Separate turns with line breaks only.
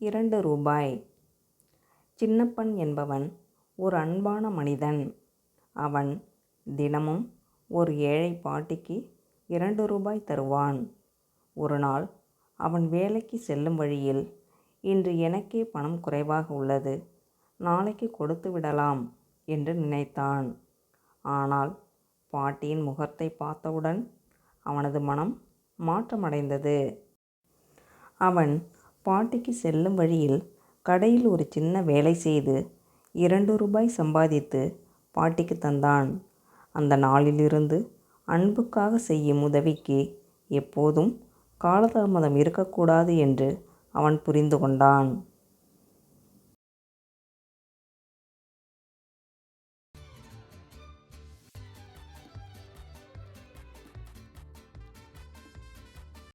இரண்டு ரூபாய் சின்னப்பன் என்பவன் ஒரு அன்பான மனிதன். அவன் தினமும் ஒரு ஏழை பாட்டிக்கு இரண்டு ரூபாய் தருவான். ஒரு நாள் அவன் வேலைக்கு செல்லும் வழியில் இன்று எனக்கே பணம் குறைவாக உள்ளது. நாளைக்கு கொடுத்து விடலாம் என்று நினைத்தான். ஆனால் பாட்டியின் முகத்தை பார்த்தவுடன் அவனது மனம் மாற்றமடைந்தது. அவன் பாட்டிக்கு செல்லும் வழியில் கடையில் ஒரு சின்ன வேலை செய்து இரண்டு ரூபாய் சம்பாதித்து பாட்டிக்கு தந்தான். அந்த நாளிலிருந்து அன்புக்காக செய்யும் உதவிக்கு எப்போதும் காலதாமதம் இருக்கக்கூடாது என்று அவன் புரிந்து கொண்டான்.